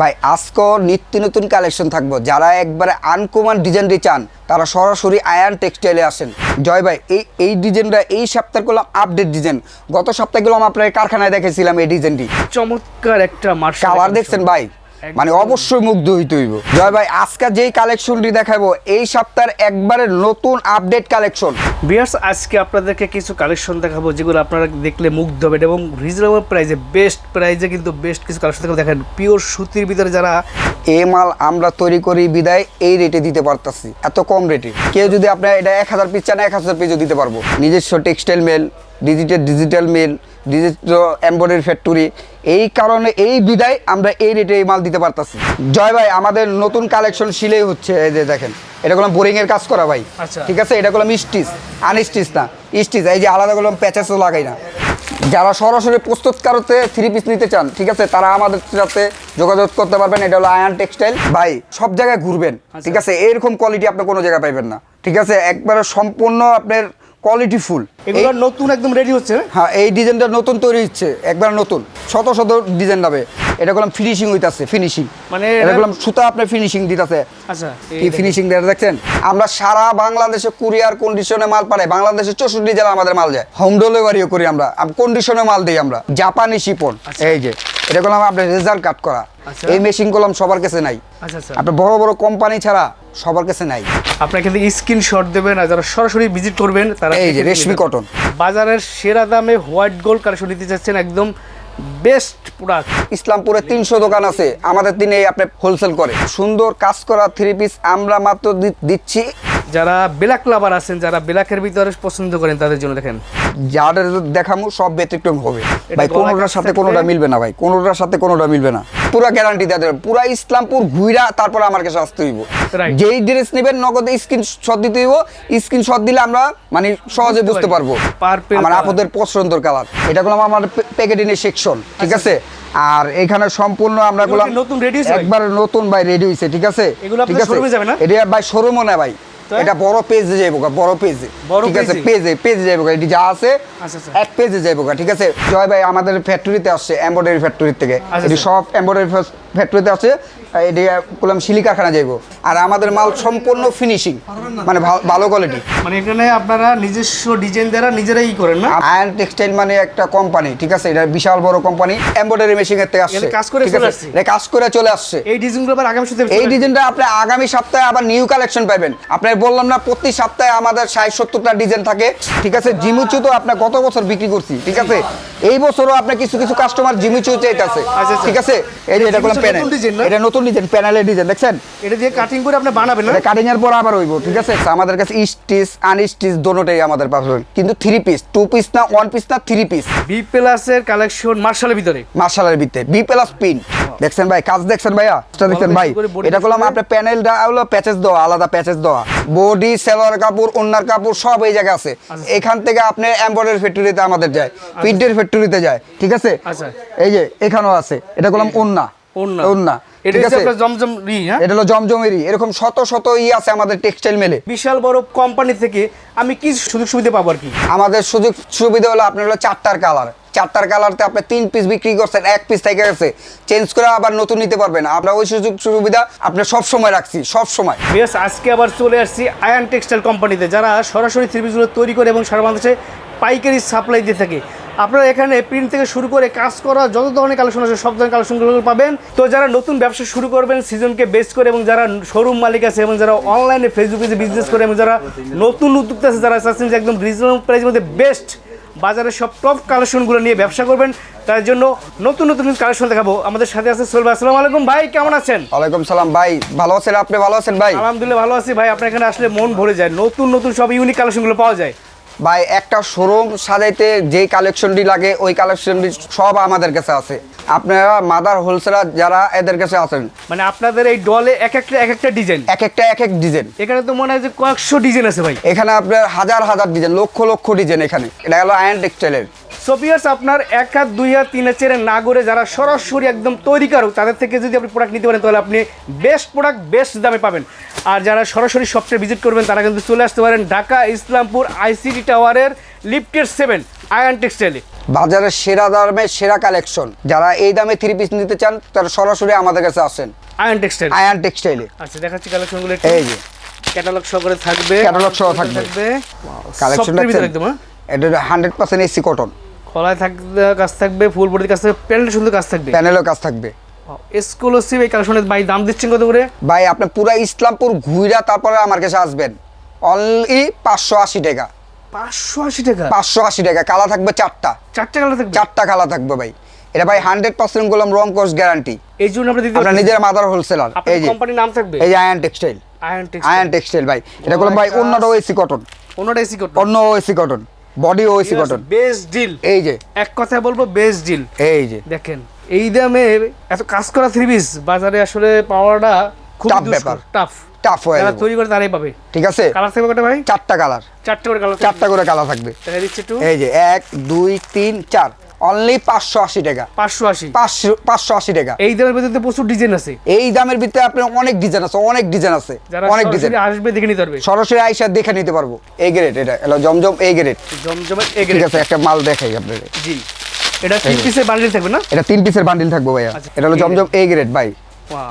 ভাই আজকো নিত্য নতুন কালেকশন থাকব। যারা একবারে আনকমন ডিজাইনটি চান তারা সরাসরি আয়ান টেক্সটাইলে আসেন। জয় ভাই এই এই ডিজাইনটা এই সপ্তাহ করলাম আপডেট ডিজাইন গত সপ্তাহে গেলাম আপনার কারখানায় দেখেছিলাম এই ডিজাইনটি চমৎকার একটা মার্শাল কালার দেখছেন ভাই? মানে অবশ্যই মুগ্ধ হইতে হইব। জয় ভাই আজকে যেই কালেকশনটি দেখাবো এই সপ্তাহের একবারে নতুন আপডেট কালেকশন বিয়ার্স আজকে আপনাদেরকে কিছু কালেকশন দেখাবো যেগুলো আপনারা দেখলে মুগ্ধ হবেন এবং রিজনেবল প্রাইসে বেস্ট প্রাইসে কিন্তু বেস্ট কিছু কালেকশন দেখাবো। দেখেন পিওর সুতির ভিতরে যারা এ মাল আমরা তৈরি করি বিদায় এই রেটে দিতে পারতাছি। এত কম রেটে কেউ যদি আপনার এটা এক হাজার পিস চান এক হাজার পিসও দিতে পারব। নিজস্ব textile mill digital digital mill digital embroidery factory এই কারণে এই বিদায় আমরা এই রেটে এই মাল দিতে পারতাছি। জয় ভাই আমাদের নতুন কালেকশন সিলেই হচ্ছে এই যে দেখেন এটা করলাম বোরিং এর কাজ করা ভাই। আচ্ছা। ঠিক আছে? এটা করলাম স্টিচ আনস্টিচ না। স্টিচ এই যে আলাদা করলাম প্যাচেসও লাগাই না। যারা সরাসরি প্রস্তুতকারতে থ্রি পিস নিতে চান ঠিক আছে? তারা আমাদের সাথে যোগাযোগ করতে পারবেন এটা হলো আয়ান টেক্সটাইল ভাই সব জায়গায় ঘুরবেন ঠিক আছে? এরকম কোয়ালিটি আপনি কোনো জায়গায় পাইবেন না। ঠিক আছে? একবারে সম্পূর্ণ আপনার কোয়ালিটি ফুল এগুলো নতুন একদম রেডি হচ্ছে হ্যাঁ? এই ডিজাইনটা নতুন তৈরি হচ্ছে একবার নতুন। শত শত ডিজাইন যাবে। এটা করলাম ফিনিশিং হইতাছে ফিনিশিং মানে এটা করলাম সুতা আপনার ফিনিশিং দিতেছে। আচ্ছা কি ফিনিশিং দেওয়া দেখছেন? আমরা সারা বাংলাদেশে কুরিয়ার কন্ডিশনে মাল পাঠাই। বাংলাদেশে চৌষট্টি জেলা আমাদের মাল যায়। হোম ডেলিভারিও করি আমরা। কন্ডিশনে মাল দিই আমরা। জাপানি শিপন এই যে এটা করলাম আপনার রেজাল্ট কাট করা। আচ্ছা। এই মেশিন করলাম সবার কাছে নাই। আচ্ছা আচ্ছা। আপনার বড় বড় কোম্পানি ছাড়া সবার কাছে নাই। আপনার এখান থেকে স্ক্রিনশট দেবেন আর যারা সরাসরি ভিজিট করবেন তারা এই যে রেশমি। কটন বাজারের সেরা দামে হোয়াইট গোল্ড কালেকশন নিতে চাচ্ছেন একদম বেস্ট প্রোডাক্ট। ইসলামপুরে তিনশো দোকান আছে। আমাদের দিনে আপনি হোলসেল করে। সুন্দর কাজ করা থ্রি পিস আমরা মাত্র দিচ্ছি। যারা ব্ল্যাক লাভার আছেন যারা ব্ল্যাকের ভিতরে পছন্দ করেন তাদের জন্য দেখেন যাদের দেখামু সব ব্যতিক্রম হবে ভাই কোনোটার সাথে। কোনোটা মিলবে না ভাই কোনোটার সাথে কোনোটা মিলবে না পুরা গ্যারান্টি দেওয়া যাবে পুরা ইসলামপুর ঘুইরা তারপর আমার কাছে আসতে হইব যেই ড্রেস নেবেন নগদে স্ক্রিন শট দিতে হইব স্ক্রিন শট দিলে আমরা মানে সহজে বুঝতে পারব। আমার। আপদের পছন্দের কালার এটা করলাম আমার প্যাকেটিনের সেকশন ঠিক আচ্ছা। আছে আর এখানে সম্পূর্ণ আমরা কি নতুন ভাই? একবার নতুন ভাই রেডি হয়েছে ঠিক আছে এগুলো ঠিক আছে? এটা ভাই শোরুমও না ভাই? এটা বড় পেজে যাইব বড় পেজে ঠিক আছে? পেজে পেজে যাইব এটি যা আছে আচ্ছা, আচ্ছা। এক পেজে যাইব ঠিক আছে জয় ভাই আমাদের ফ্যাক্টরিতে আসছে এমব্রয়ডারি ফ্যাক্টরি থেকে আচ্ছা, এটি। সব এমব্রয়ডারি ফ্যাক্টরিতে আছে এটি করলাম শিলি কারখানা যাইব। আর আমাদের মাল সম্পূর্ণ ফিনিশিং মানে ভালো কোয়ালিটি মানে এখানে আপনারা নিজস্ব ডিজাইন দ্বারা নিজেরাই করেন না? আয়ন টেক্সটাইল মানে একটা কোম্পানি ঠিক আছে? এটা বিশাল বড় কোম্পানি এমব্রয়ডারি মেশিন এর থেকে আসছে কাজ করে চলে আসছে? কাজ করে চলে আসছে। এই ডিজাইনগুলো আবার আগামী সপ্তাহে এই ডিজাইনটা আপনি আগামী সপ্তাহে আবার নিউ কালেকশন পাবেন আপনার বললাম না প্রতি সপ্তাহে আমাদের ষাট সত্তরটা ডিজাইন থাকে ঠিক আছে? জিমুচু তো আপনার গত বছর বিক্রি করছি ঠিক আছে? এই বছরও আপনার কিছু কিছু কাস্টমার জিমুচু চাইতেছে আচ্ছা, আচ্ছা। ঠিক আছে? এই যে এটা জিমিচু প্যানেল? এটা নতুন ডিজাইন প্যানেলের ডিজাইন দেখছেন? এটা দিয়ে কাটিং করে আপনি বানাবেন এটা কাটিং এর পর আবার হইব ঠিক আছে? আমাদের কাছে স্টিচ আনস্টিচ দোনোটাই আমাদের পাবেন কিন্তু থ্রি পিস টু পিস না ওয়ান পিস না থ্রি পিস বি প্লাসের কালেকশন মার্শালের ভিতরে। মার্শালের ভিতরে। বি প্লাস পিন দেখছেন ভাই? কাজ দেখছেন ভাইয়া? দেখছেন ভাই? বেশি করে body এটা করলাম আপনার প্যানেলটা হলো প্যাচেস দেওয়া আলাদা প্যাচেস দেওয়া। বডি সেলোয়ার কাপড় ওন্নার কাপড় সব এই জায়গায় আছে। আচ্ছা। এখান থেকে আপনি এমব্রয়ডারি ফ্যাক্টরিতে আমাদের যায়। প্রিন্টের ফ্যাক্টরিতে যায় ঠিক আছে? আচ্ছা। এই যে এখানেও আছে। এটা করলাম ওন্না ওন্না। ঠিক আছে? হ্যাঁ? এটা হলো এরকম শত শত ই আছে আমাদের টেক্সটাইল মেলে। বিশাল বড় কোম্পানি থেকে আমি কি সুযোগ সুবিধা পাবো আর কি? আমাদের সুযোগ সুবিধা হলো আপনার হলো চারটার কালার চারটার কালারতে আপনি তিন পিস বিক্রি করছেন এক পিস থেকে গেছে। চেঞ্জ করে আবার নতুন নিতে পারবেন। আমরা ওই সুযোগ সুবিধা আপনার সব সময় রাখছি সব সময়। বেশ আজকে আবার চলে আসছি আয়ান টেক্সটাইল কোম্পানিতে যারা সরাসরি থ্রি পিসগুলো তৈরি করে এবং সারা বাংলাদেশে পাইকারি সাপ্লাই দিয়ে থাকে। আপনারা এখানে প্রিন্ট থেকে শুরু করে কাজ করা যত ধরনের কালেকশন আছে সব ধরনের কালেকশনগুলো পাবেন। তো যারা নতুন ব্যবসা শুরু করবেন সিজনকে বেস করে এবং যারা শোরুম মালিক আছে এবং যারা অনলাইনে ফেসবুকে বিজনেস করে এবং যারা নতুন উদ্যোক্তা আছে যারা চাচ্ছেন যে একদম রিজনেবল প্রাইসের মধ্যে বেস্ট বাজারের সব টপ কালেকশনগুলো নিয়ে ব্যবসা করবেন তার জন্য নতুন নতুন কালেকশন দেখাবো। আমাদের সাথে আছে সোলভা আসসালামু আলাইকুম ভাই কেমন আছেন? ওয়ালাইকুম সালাম ভাই। ভালো আছেন আপনি? ভালো আছেন ভাই? আলহামদুলিল্লাহ ভালো আছি ভাই। আপনার এখানে আসলে মন ভরে যায়। নতুন নতুন সব ইউনিক কালেকশনগুলো পাওয়া যায়। ভাই একটা শোরুম সাজাইতে যেই কালেকশনটি লাগে ওই কালেকশনটি সব আমাদের কাছে আছে। আপনারা মাদার হোলসেলার যারা এদের কাছে আছেন। মানে আপনাদের এই ডলে এক একটা এক একটা ডিজাইন এক একটা এক এক ডিজাইন এখানে তো মনে হয় যে কয়েকশো ডিজাইন আছে ভাই। এখানে আপনার হাজার হাজার ডিজাইন লক্ষ লক্ষ ডিজাইন এখানে। এটা হলো আয়ন টেক্সটাইলের সোপিয়ার্স আপনার এক হাত দুই হাত তিন হাত চেরে না করে যারা সরাসরি একদম তৈরিকারক তাদের থেকে যদি আপনি প্রোডাক্ট নিতে পারেন তাহলে আপনি বেস্ট প্রোডাক্ট বেস্ট দামে পাবেন। আর যারা সরাসরি শপে ভিজিট করবেন তারা কিন্তু চলে আসতে পারেন ঢাকা ইসলামপুর আইসিটি টাওয়ারের লিফটের সেভেন আয়ান টেক্সটাইলে বাজারের সেরা দামে সেরা কালেকশন যারা এই দামে থ্রি পিস নিতে চান তারা সরাসরি আমাদের কাছে আসেন। আয়ান টেক্সটাইল আয়ান টেক্সটাইলে আচ্ছা দেখাচ্ছি কালেকশনগুলো এই যে। ক্যাটালগ সহকারে থাকবে। Catalog সহ থাকবে। কালেকশন সফটের ভিতরে একদম হ্যাঁ? এটা হান্ড্রেড পার্সেন্ট এসি কটন খোলায় থাকবে কাজ থাকবে ফুল বডির কাজ থাকবে প্যান্টের সুন্দর কাজ থাকবে। প্যানেলও কাজ থাকবে। এক্সক্লুসিভ এই কালেকশনের ভাই দাম দিচ্ছেন কত করে? ভাই আপনি পুরা ইসলামপুর ঘুরা তারপরে আমার কাছে আসবেন। অনলি পাঁচশো আশি টাকা। পাঁচশো আশি টাকা? পাঁচশো আশি টাকা। কালা থাকবে চারটা। চারটে কালার থাকবে? চারটা কালা থাকবে ভাই। এটা ভাই হান্ড্রেড পার্সেন্ট গোলাম রং কোর্স গ্যারান্টি। এই জন্য আমরা দিতে আপনার নিজের মাদার হোলসেলার এই যে কোম্পানির নাম থাকবে? এই যে আয়ান টেক্সটাইল আয়ন আয়ান টেক্সটাইল ভাই। এটা গোলাম ভাই অন্যটা এসি কটন ওনাটা এসি করতে অন্য এসি কটন বডি ওএসি কটন বেস্ট ডিল এই যে। এক কথায় বলব বেস্ট ডিল এই যে। দেখেন এই দামে এত কাজ করা থ্রি পিস বাজারে আসলে পাওয়াটা খুব টাফ ব্যাপার। টাফ টাফ হয়ে যাবে। তৈরি করে তারাই পাবে। ঠিক আছে? কালার থাকবে কটা ভাই? চারটা কালার চারটা করে কালার চারটা করে কালার থাকবে। তাহলে দিচ্ছি একটু। এই যে এক দুই তিন চার। অনলি পাঁচশো আশি টাকা। পাঁচশো আশি। পাঁচশো পাঁচশো আশি টাকা। এই দামের ভিতরে প্রচুর ডিজাইন আছে। এই দামের ভিতরে আপনার অনেক ডিজাইন আছে অনেক ডিজাইন আছে অনেক ডিজাইন। সরাসরি আসবে দেখে নিতে পারবে। সরাসরি আইসা দেখে নিতে পারব। এই গ্রেড এটা এলো জমজম এই গ্রেড জমজমের ঠিক আছে একটা মাল দেখাই আপনাদের জি। এটা তিন পিসের বান্ডিল থাকবে না? এটা তিন পিসের বান্ডিল থাকব ভাইয়া। আচ্ছা, এটা হলো জমজম এই গ্রেড ভাই।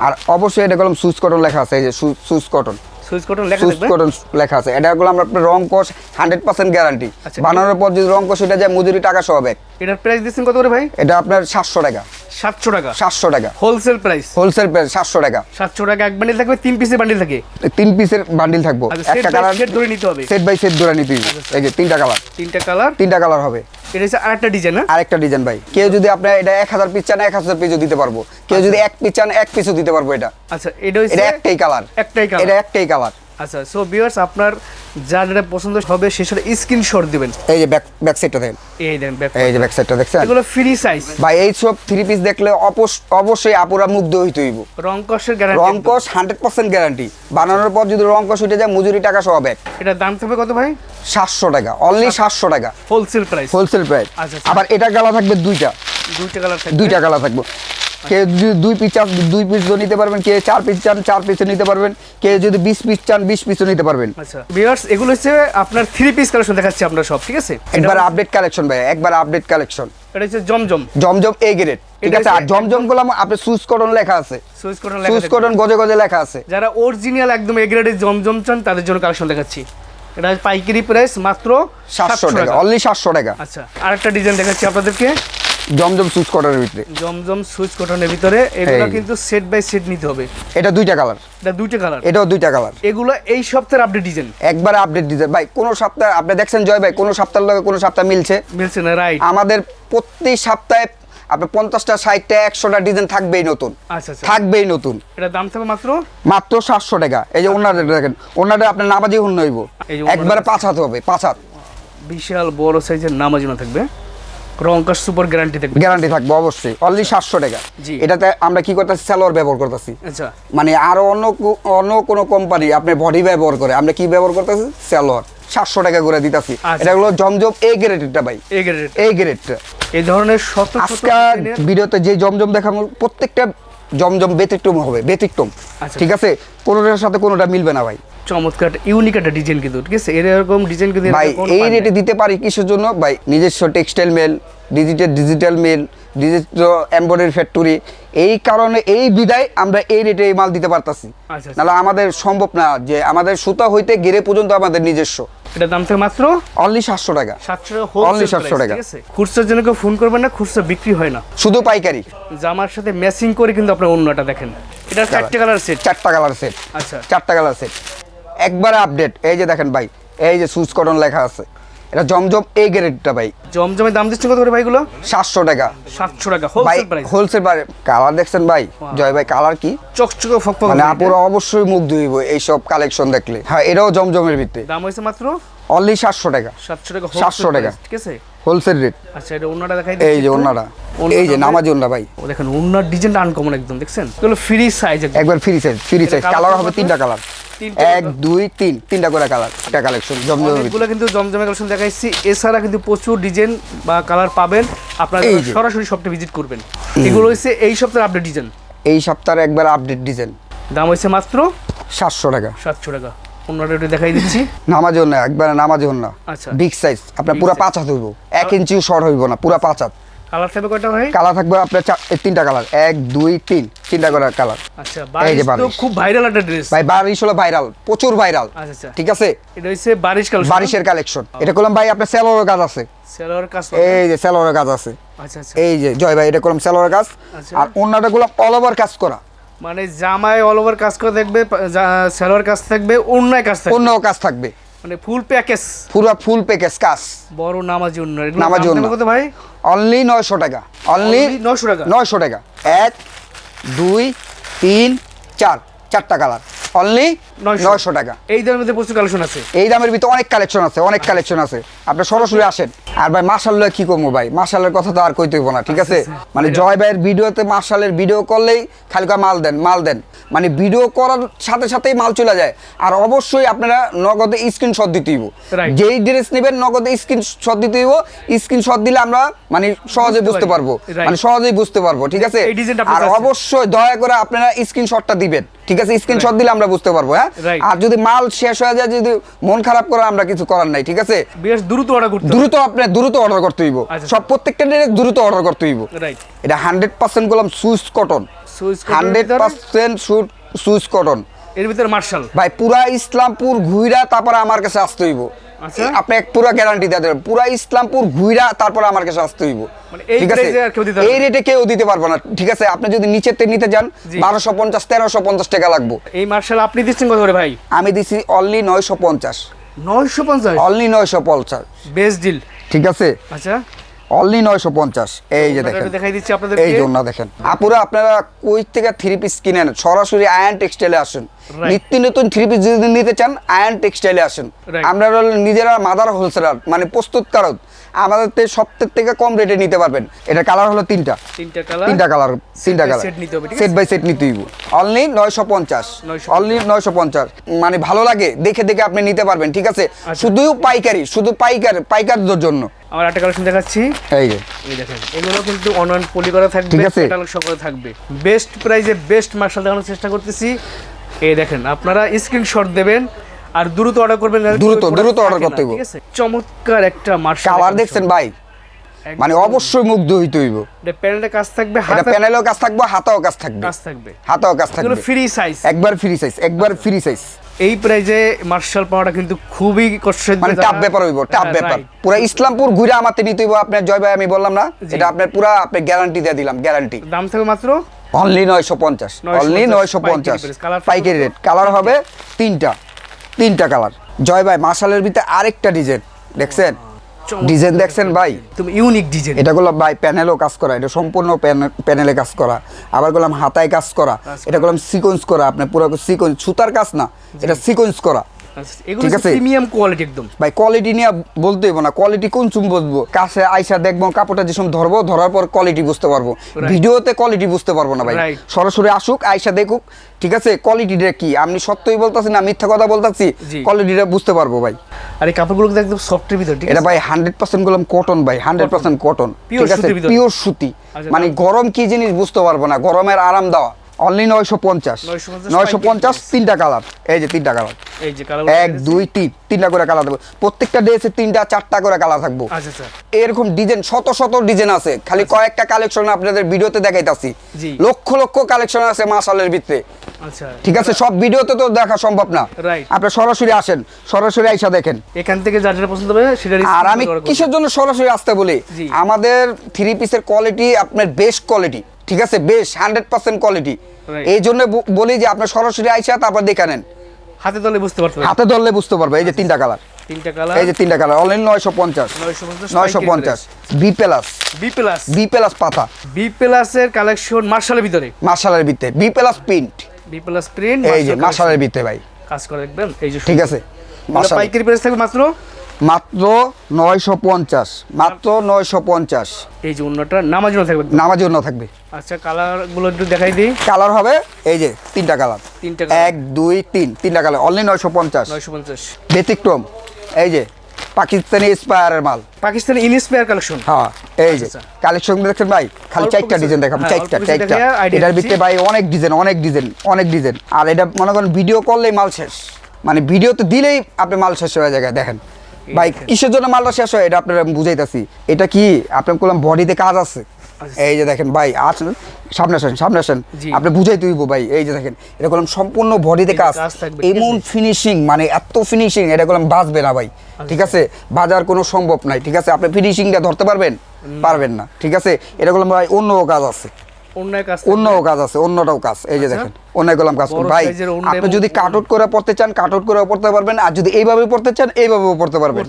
আর অবশ্যই এটা কলম সুইচ কটন লেখা আছে এই যে সুইচ কটন সুইচ কটন লেখা সুইচ কটন লেখা আছে। এটা গুলো আমরা রং কোষ হান্ড্রেড পার্সেন্ট গ্যারান্টি আচ্ছা, বানানোর পর যদি রং কোষ এটা যায় মজুরি টাকা সহ ব্যাগ এটার প্রাইস দিচ্ছেন কত করে ভাই? এটা আপনার সাতশো টাকা। সাতশো টাকা। সাতশো টাকা। হোলসেল প্রাইস হোলসেল প্রাইস টাকা। সাতশো টাকা এক বান্ডিল থাকবে তিন পিসের বান্ডিল থাকে। তিন পিসের বান্ডিল থাকব। আচ্ছা একটা কালার সেট ধরে নিতে হবে। সেট বাই সেট ধরে নিতে হবে। এই যে তিনটা কালার তিনটা কালার তিনটা কালার হবে। এটা হচ্ছে আরেকটা ডিজাইন হ্যাঁ? আরেকটা ডিজাইন ভাই। কেউ যদি আপনার এটা এক হাজার পিস চান পিসও দিতে পারব। কেউ যদি এক পিস চান এক পিসও দিতে পারব এটা। আচ্ছা এটা হচ্ছে এটা একটাই কালার একটাই কালার এটা একটাই কালার আচ্ছা সো ভিউয়ার্স আপনার যার যেটা পছন্দ হবে সে সেটা স্ক্রিনশট দিবেন। এই যে ব্যাক ব্যাক সাইডটা দেখেন। এই দেন ব্যাক এই যে ব্যাক সাইডটা দেখছেন? এগুলো ফ্রি সাইজ ভাই এই সব থ্রি পিস দেখলে অবশ্যই আপুরা মুগ্ধ হইতে হইব। রং কষের গ্যারান্টি রংকশ হান্ড্রেড পার্সেন্ট গ্যারান্টি বানানোর পর যদি রংকশ উঠে যায় মজুরি টাকা সহ ব্যাক এটা দাম থাকবে কত ভাই? সাতশো টাকা। অনলি সাতশো টাকা। হোলসেল প্রাইস হোলসেল প্রাইস আচ্ছা, আচ্ছা। আবার এটা গালা থাকবে দুইটা। দুইটা কালার থাকবে। দুইটা কালার থাকবে। যদি দুই পিস চান দুই পিস নিতে পারবেন কে চার পিস চান চার পিসও নিতে পারবেন কে যদি বিশ পিস চান বিশ পিসও নিতে পারবেন। আচ্ছা ভিউয়ার্স এগুলো হচ্ছে আপনার থ্রি পিস কালেকশন দেখাচ্ছি আমরা সব ঠিক আছে? একবার আপডেট কালেকশন ভাই একবার আপডেট কালেকশন এটা হচ্ছে জমজম। জমজম এ গ্রেড ঠিক আছে? আর জমজম গুলাম আপনি সুস কটন লেখা আছে। সুইচ কটন সুস কটন গজে গজে লেখা আছে। যারা অরিজিনাল একদম এ গ্রেডের জমজম চান তাদের জন্য কালেকশন দেখাচ্ছি। এটা পাইকারি প্রাইস মাত্র সাতশো টাকা অনলি সাতশো টাকা। আচ্ছা আরেকটা ডিজাইন দেখাচ্ছি আপনাদেরকে। জমজম সুস কটনের ভিতরে। জমজম সুইচ কটনের ভিতরে এগুলো কিন্তু সেট বাই সেট নিতে হবে। এটা দুইটা কালার এটা দুইটা কালার এটাও দুইটা কালার এগুলো এই সপ্তাহের আপডেট ডিজাইন একবার আপডেট দিতে ভাই কোন সপ্তাহে আপনি দেখছেন জয় ভাই কোন সপ্তাহের লগে কোন সপ্তাহ মিলছে? মিলছে না রাইট আমাদের প্রত্যেক সপ্তাহে আপনার পঞ্চাশটা ষাটটা একশোটা ডিজাইন থাকবেই নতুন। আচ্ছা আচ্ছা। থাকবেই নতুন। এটা দাম থাকবে মাত্র? মাত্র সাতশো টাকা। এই যে ওনার দেখেন ওনারে আপনার নামাজি হুন যে একবারে পাঁচ হাত হবে পাঁচ হাত। বিশাল বড় সাইজের নামাজি না থাকবে। রংকার সুপার গ্যারান্টি থাকবে। গ্যারান্টি থাকবে অবশ্যই। অনলি সাতশো টাকা। এটাতে আমরা কি করতেছি? স্যালোয়ার ব্যবহার করতেছি। আচ্ছা। মানে আরও অন্য অন্য কোনো কোম্পানি আপনি বডি ব্যবহার করে আমরা কি ব্যবহার করতেছি? স্যালোয়ার সাতশো টাকা করে দিতেছি। আচ্ছা। এটা হলো জমজম এ গ্রেডেরটা ভাই। এ গ্রেড এই গ্রেডটা এই ধরনের শত শত আজকাল ভিডিওতে যে জমজম দেখানো প্রত্যেকটা জমজম ব্যতিক্রম হবে ব্যতিক্রম। আচ্ছা। ঠিক আছে? কোনোটার সাথে কোনোটা মিলবে না ভাই। চমৎকার ইউনিক একটা ডিজাইন কিন্তু ঠিক আছে? এরকম ডিজাইন কিন্তু ভাই এই রেটে দিতে পারি কিসের জন্য? ভাই নিজস্ব textile mill digital digital mill digital embroidery factory এই কারণে এই বিদায় আমরা এই রেটে এই মাল দিতে পারতাছি। আচ্ছা, আচ্ছা। নাহলে আমাদের সম্ভব না যে আমাদের সুতা হইতে গেরে পর্যন্ত আমাদের নিজস্ব। এটার দাম থেকে মাত্র? অনলি সাতশো টাকা। সাতশো Only 700 টাকা। খুচরার জন্য কেউ ফোন করবেন না খুচরা বিক্রি হয় না। শুধু পাইকারি। জামার সাথে ম্যাচিং করে কিন্তু আপনার অন্যটা দেখেন। এটা চারটে কালার সেট চারটা কালার সেট আচ্ছা। চারটা কালার সেট একবারে আপডেট এই যে দেখেন ভাই এই যে সুইচ কটন লেখা আছে। এটা জমজম এই গ্রেডটা ভাই। জমজমের দাম দিচ্ছেন কত করে ভাইগুলো সাতশো টাকা। সাতশো টাকা ভাই হোলসেল প্রাইস হোলসেল কালার দেখছেন ভাই? জয় ভাই কালার কি? চকচকে ফকফক মানে আপুরা অবশ্যই মুগ্ধ এই এইসব কালেকশন দেখলে। হ্যাঁ এটাও জমজমের ভিতরে দাম হয়েছে মাত্র? অনলি সাতশো টাকা। সাতশো টাকা 700 wholesale টাকা। ঠিক আছে? Wholesale rate. আচ্ছা এটা অন্যটা দেখাই এই যে ওড়নাটা। এই যে নামাজি ওনা ভাই। ও দেখেন ওনার ডিজাইনটা আনকমন একদম দেখছেন? এগুলো ফ্রি সাইজ একবার free size free size colour হবে তিনটা কালার এক দুই তিন। তিনটা করে কালার এটা কালেকশন জমজমের ভিতরে কিন্তু জমজমে কালেকশন দেখাইছি। এছাড়া কিন্তু প্রচুর ডিজাইন বা কালার পাবেন। আপনারা সরাসরি শপটা ভিজিট করবেন। এগুলো হচ্ছে এই সপ্তাহের আপডেট ডিজাইন এই সপ্তাহের একবার আপডেট ডিজাইন দাম হয়েছে মাত্র? সাতশো টাকা। সাতশো টাকা। অন্যটা দেখাই দিচ্ছি। নামাজ না একবার নামাজ না আচ্ছা। বিগ সাইজ আপনার পুরো। পাঁচ হাত হইব। এক ইঞ্চিও শর্ট হইব না পুরো পাঁচ হাত। কালার থাকবে কয়টা ভাই? কালার থাকবে আপনার তিনটা কালার এক দুই তিন তিনটা করে কালার আচ্ছা এই যে বারিশ তো খুব ভাইরাল একটা ড্রেস ভাই বারিশ হলো ভাইরাল প্রচুর ভাইরাল আচ্ছা আচ্ছা। ঠিক আছে? এটা হচ্ছে বারিশ কালার বারিশের কালেকশন এটা করলাম ভাই আপনার সেলোর কাজ আছে। সেলোয়ার কাজ এই যে সেলোর কাজ আছে। আচ্ছা আচ্ছা। এই যে জয় ভাই এটা করলাম সেলোর কাজ। আচ্ছা। আর অন্যটা গুলো অল ওভার কাজ করা। মানে জামায় অল ওভার কাজ করে দেখবে সেলোয়ার কাজ থাকবে অন্যায় কাজ থাকবে। অন্য কাজ থাকবে। মানে ফুল প্যাকেজ। পুরো ফুল প্যাকেজ কাজ। বড় নামাজ জন্য নামাজ জন্য কত ভাই? অনলি নয়শো টাকা। অনলি Only 900 টাকা? নয়শো টাকা। এক দুই তিন চার। চারটা কালার। অনলি 900 নয়শো টাকা। এই দামের মধ্যে প্রচুর কালেকশন আছে। এই দামের ভিতরে অনেক কালেকশন আছে অনেক কালেকশন আছে। আপনি সরাসরি আসেন। আর ভাই মার্শাল্লাহ কি করব ভাই? মার্শালের কথা তো আর কই না ঠিক আছে? মানে জয় ভাইয়ের ভিডিওতে মার্শালের ভিডিও করলেই খালি মাল দেন মাল দেন। মানে ভিডিও করার সাথে সাথেই মাল চলে যায়। আর অবশ্যই আপনারা নগদে স্ক্রিনশট দিতে হইব। যেই ড্রেস নেবেন নগদে স্ক্রিনশট দিতে হইব। স্ক্রিনশট দিলে আমরা মানে সহজে বুঝতে পারব। মানে সহজেই বুঝতে পারব ঠিক আছে? আর অবশ্যই দয়া করে আপনারা স্ক্রিনশটটা দিবেন। ঠিক আছে স্ক্রিনশট দিলে আমরা বুঝতে পারব হ্যাঁ? আর যদি মাল শেষ হয়ে যায় যদি মন খারাপ করে আমরা কিছু করার নাই ঠিক আছে? বেশ দ্রুত অর্ডার করতে দ্রুত আপনি দ্রুত অর্ডার করতে হইব। আচ্ছা। সব প্রত্যেকটা ডেটে দ্রুত অর্ডার করতে হইব। রাইট এটা হান্ড্রেড পার্সেন্ট গোলাম Swiss cotton. Hundred percent Swiss cotton. এর ভিতরে মার্শাল ভাই পুরা ইসলামপুর ঘুইরা তারপরে আমার কাছে আসতে হইব। আপনি এক পুরা গ্যারান্টি দেবেন পুরো ইসলামপুর ঘুইরা তারপর আমার কাছে আসতে হইব। মানে ঠিক আছে? এই রেটে কেউ দিতে পারব না। ঠিক আছে? আপনি যদি নিচের থেকে নিতে যান বারোশো পঞ্চাশ তেরোশো পঞ্চাশ টাকা লাগবে। এই মার্শাল আপনি দিচ্ছেন কত করে ভাই? আমি দিছি অনলি নয়শো পঞ্চাশ। নয়শো পঞ্চাশ? অনলি নয়শো পঞ্চাশ। বেস্ট ডিল ঠিক আছে? আচ্ছা। অনলি নয়শো পঞ্চাশ। এই যে দেখেন। দেখাই দিচ্ছি আপনাদের এই জন্য দেখেন। আপুরা আপনারা কই থেকে থ্রি পিস কিনেন? সরাসরি আয়ন টেক্সটাইলে আসেন। নিত্য নতুন থ্রি পিস যদি নিতে চান আয়ন টেক্সটাইলে আসেন. আমরা নিজেরা মাদার হোলসেলার মানে প্রস্তুতকারক। আমাদের থেকে সবথেকে থেকে কম রেটে নিতে পারবেন। এটা কালার হলো তিনটা। তিনটা কালার তিনটা কালার তিনটা সেট বাই সেট নিতে হইব অনলি নয়শো পঞ্চাশ। 950 অনলি নয়শো পঞ্চাশ। মানে ভালো লাগে দেখে দেখে আপনি নিতে পারবেন ঠিক আছে? আচ্ছা। শুধু পাইকারি শুধু পাইকার পাইকারদের জন্য। আমার একটা কালেকশন দেখাচ্ছি। এই যে। এই দেখেন এগুলো কিন্তু অনলাইন পলি করা থাকবে ঠিক আছে। করা থাকবে। বেস্ট প্রাইজে বেস্ট মার্শাল দেখানোর চেষ্টা করতেছি। এই দেখেন আপনারা স্ক্রিনশট দেবেন আর দ্রুত অর্ডার করবেন দ্রুত, দ্রুত অর্ডার করতে হইব। ঠিক আছে? চমৎকার একটা মার্শাল কালার দেখছেন ভাই? মানে অবশ্যই মুগ্ধ হইতে হইব। এটা প্যানেলের কাজ থাকবে এটা হাতে প্যানেলও কাজ থাকবে হাতাও কাজ থাকবে। কাজ থাকবে। হাতাও কাজ থাকবে। ফ্রি সাইজ একবার ফ্রি সাইজ একবার ফ্রি সাইজ এই প্রাইজে মার্শাল পাওয়াটা কিন্তু খুবই কষ্টের মানে টাপ ব্যাপার হইব টাপ হ্যাঁ, ব্যাপার। পুরো ইসলামপুর ঘুরে আমাতে নিতে হইব আপনার জয় ভাই আমি বললাম না। এটা আপনার পুরো আপনি গ্যারান্টি দিয়ে দিলাম গ্যারান্টি দাম থাকবে মাত্র? অনলি নয়শো পঞ্চাশ। 950 অনলি নয়শো পঞ্চাশ। পাইকারি রেট কালার হবে তিনটা। তিনটা কালার জয় ভাই মার্শালের ভিতরে আরেকটা ডিজাইন। দেখছেন? ডিজাইন দেখছেন ভাই? তুমি ইউনিক ডিজাইন এটা করলাম ভাই প্যানেলও কাজ করা এটা সম্পূর্ণ প্যানেলে কাজ করা। আবার করলাম হাতায় কাজ করা। এটা করলাম সিকোয়েন্স করা আপনার পুরো সিকোয়েন্স সুতার কাজ না এটা সিকোয়েন্স করা। ঠিক আছে। প্রিমিয়াম কোয়ালিটি একদম। ভাই কোয়ালিটি নিয়ে বলতে না কোয়ালিটি কোন চুম বুঝব? কাছে আইসা দেখব কাপড়টা যেসব ধরবো ধরার পর কোয়ালিটি বুঝতে পারব। ভিডিওতে কোয়ালিটি বুঝতে পারব না ভাই। সরাসরি আসুক আইসা দেখুক ঠিক আছে? কোয়ালিটিটা কি? আমি সত্যই বলতাছি না মিথ্যা কথা বলতাছি। কোয়ালিটিটা বুঝতে পারব ভাই। আর এই কাপড়গুলো কিন্তু একদম সফটের ভিতর ঠিক এটা ভাই 100% গুলাম কটন ভাই হান্ড্রেড পার্সেন্ট কটন পিওর ঠিক আছে? পিওর সুতি। আচ্ছা, মানে গরম কি জিনিস বুঝতে পারব না গরমের আরাম দেওয়া। অনলি নয়শো পঞ্চাশ। 950 নয়শো পঞ্চাশ তিনটা কালার। এই যে তিনটা কালার। যে এক দুই তিন তিনটা করে কালার থাকবে। প্রত্যেকটা ড্রেসে তিনটা চারটা করে কালার থাকব। আচ্ছা আচ্ছা। এরকম ডিজাইন শত শত ডিজাইন আছে। খালি কয়েকটা কালেকশন আপনাদের ভিডিওতে দেখাইতাছি। লক্ষ লক্ষ কালেকশন আছে মাসালের ভিতরে। আচ্ছা। ঠিক আছে সব ভিডিওতে তো দেখা সম্ভব না। আপনি সরাসরি আসেন সরাসরি আইসা দেখেন। এখান থেকে যার যেটা পছন্দ হবে সেটা আর আমি কিসের জন্য সরাসরি আসতে বলি? আমাদের থ্রি পিসের কোয়ালিটি আপনার বেস্ট কোয়ালিটি ঠিক আছে? বেশ হান্ড্রেড পার্সেন্ট কোয়ালিটি এই জন্য বলি যে আপনি সরাসরি আইসা তারপর দেখে নেন। হাতে দলে বুঝতে পারবেন। হাতে ধরলে বুঝতে পারবে। এই যে তিনটা কালার তিনটা কালার এই যে তিনটা কালার অনলাইন নয়শো পঞ্চাশ। 950 B plus B plus B plus পাতা। বি প্লাসের কালেকশন মার্শালের ভিতরে। মার্শালের ভিতরে। B plus print B plus print এই যে মার্শালের ভিতরে ভাই। কাজ করে দেখবেন এই যে ঠিক আছে। পাইকারি প্রাইস থাকবে মাত্র মাত্র নয়শো পঞ্চাশ মাত্র নয়শো পঞ্চাশ। এই যে অন্যটা নামার জন্য থাকবে। নামার জন্য থাকবে। আচ্ছা কালারগুলো একটু দেখাই দিই। কালার হবে এই যে তিনটা কালার। তিনটা এক দুই তিন তিনটা কালার। অনলি নয়শো পঞ্চাশ। নয়শো পঞ্চাশ। ব্যতিক্রম। এই যে পাকিস্তানি মাল। পাকিস্তানি ইনস্পায়ার কালেকশন হ্যাঁ এই যে আচ্ছা। কালেকশন দেখছেন ভাই? খালি চারটা ডিজাইন দেখাবো হ্যাঁ, চারটা চারটা। এটার ভিতরে ভাই অনেক ডিজাইন অনেক ডিজাইন অনেক ডিজাইন আর এটা মনে করেন ভিডিও করলেই মাল শেষ। মানে ভিডিওতে দিলেই আপনি মাল শেষ হয়ে যায় দেখেন। ভাই কিসের জন্য মালটা শেষ হয়? এটা আপনার বুঝাইতেছি। এটা কি? আপনার করলাম বডিতে কাজ আছে। আচ্ছা। এই যে দেখেন ভাই আসেন সামনে আসেন সামনে আসেন। আপনি বুঝাই তুইব ভাই এই যে দেখেন এটা করলাম সম্পূর্ণ বডিতে কাজ। এমন ফিনিশিং মানে এত ফিনিশিং এটা করলাম বাঁচবে না ভাই ঠিক আছে? বাজার কোনো সম্ভব নাই ঠিক আছে? আপনি ফিনিশিংটা ধরতে পারবেন? পারবেন না ঠিক আছে? এটা করলাম ভাই অন্য কাজ আছে। অন্য কাজ আছে অন্যটাও কাজ। এই যে আচ্ছা। দেখেন কাজ ভাই আপনি যদি কাট করে পড়তে চান কাট আউট করে পড়তে পারবেন। আর যদি এইভাবে পড়তে চান এইভাবেও পড়তে পারবেন।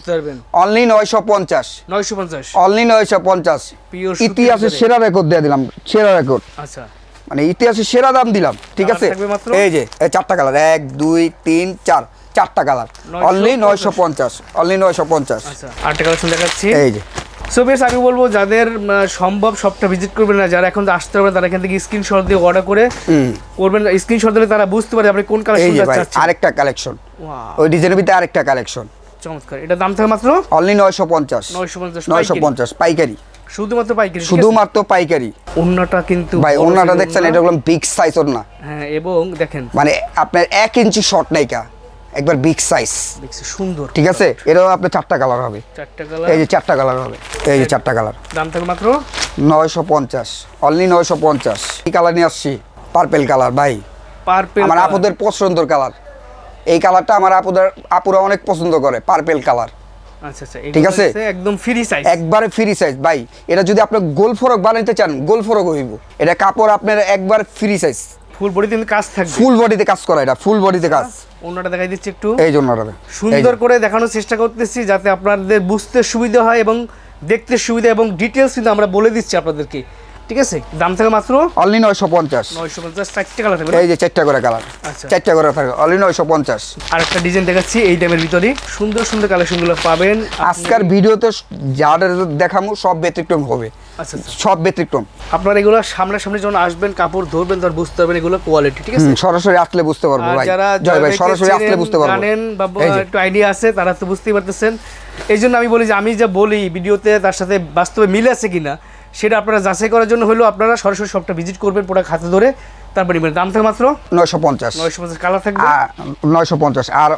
অনলি নয়শো পঞ্চাশ। নয়শো পঞ্চাশ। অনলি নয়শো পঞ্চাশ। Pure সুতির ইতিহাসের সেরা রেকর্ড দিয়ে দিলাম সেরা রেকর্ড আচ্ছা। মানে ইতিহাসের সেরা দাম দিলাম ঠিক আছে? এই যে চারটা কালার এক দুই তিন চার চারটা কালার অনলি নয়শো পঞ্চাশ। অনলি নয়শো পঞ্চাশ। আচ্ছা কালেকশন দেখাচ্ছি। এই যে। সো বেশ আমি বলব যাদের সম্ভব সবটা ভিজিট করবেন না যারা এখন আসতে পারবে তারা এখান থেকে স্ক্রিনশট দিয়ে অর্ডার করে। করবেন স্ক্রিনশট দিলে তারা বুঝতে পারে আপনি কোন কালেকশন চাচ্ছেন। আরেকটা কালেকশন ওই ডিজাইনের ভিতরে আরেকটা কালেকশন চমৎকার। এটা দাম থাকে মাত্র? অনলি নয়শো পঞ্চাশ। 950 নয়শো পাইকারি। পঞ্চাশ পাইকারি। শুধুমাত্র পাইকারি শুধুমাত্র পাইকারি। ওন্নাটা কিন্তু ভাই size দেখছেন এটা হলো বিগ সাইজ ওর না। হ্যাঁ এবং দেখেন। মানে আপনার এক ইঞ্চি শর্ট নাইকা একবার বিগ সাইজ সুন্দর। ঠিক আছে? এটাও আপনার চারটা কালার হবে। চারটা কালার এই যে চারটা কালার হবে। এই যে চারটা কালার দাম থাকে মাত্র? নয়শো পঞ্চাশ। অনলি নয়শো পঞ্চাশ। কি কালার নিয়ে আসছি। পার্পেল কালার ভাই। পার পেল আমার আপুদের পছন্দের কালার এই কালারটা আমার আপুদের আপুরা অনেক পছন্দ করে পার্পেল কালার আচ্ছা আচ্ছা ঠিক আছে? একদম ফ্রি সাইজ একবারে ফ্রি সাইজ ভাই। এটা যদি আপনি গোল ফরক বানাইতে চান গোল ফরক হইব। এটা কাপড় আপনার একবার ফ্রি সাইজ ফুল বডি কিন্তু কাজ থাকবে। ফুল বডিতে কাজ করা এটা ফুল বডিতে কাজ। ওন্নাটা দেখাই দিচ্ছি একটু। এই জন্য সুন্দর করে দেখানোর চেষ্টা করতেছি যাতে আপনাদের বুঝতে সুবিধা হয় এবং দেখতে সুবিধা এবং ডিটেলস কিন্তু আমরা বলে দিচ্ছি আপনাদেরকে। ঠিক আছে? দাম থাকে মাত্র? অনলি নয়শো পঞ্চাশ। নয়শো কালার থাকবে এই যে চারটা করে কালার আচ্ছা। চারটা করে থাকে। অনলি নয়শো পঞ্চাশ। আর একটা ডিজাইন দেখাচ্ছি এই টাইমের ভিতরে সুন্দর সুন্দর কালেকশনগুলো পাবেন। আপনি- আজকের ভিডিওতে যাদের দেখামু সব ব্যতিক্রম হবে। আচ্ছা আচ্ছা। সব ব্যতিক্রম। আপনার এগুলো সামনাসামনি যখন আসবেন কাপড় ধরবেন তখন বুঝতে পারবেন এগুলো কোয়ালিটি ঠিক আছে? সরাসরি আসলে বুঝতে পারব ভাই। যারা জয় ভাই সরাসরি আসলে বুঝতে পারব। জানেন বা একটু আইডিয়া আছে তারা তো বুঝতেই পারতেছেন। এই জন্য আমি বলি যে আমি যা বলি ভিডিওতে তার সাথে বাস্তবে মিলে আছে কিনা সেটা আপনারা যাচাই করার জন্য হলো আপনারা সরাসরি সবটা ভিজিট করবেন প্রোডাক্ট হাতে ধরে। তারপরে নেবেন। দাম থাকে মাত্র? নয়শো পঞ্চাশ। নয়শো পঞ্চাশ। কালার থাকবে? নয়শো পঞ্চাশ। আর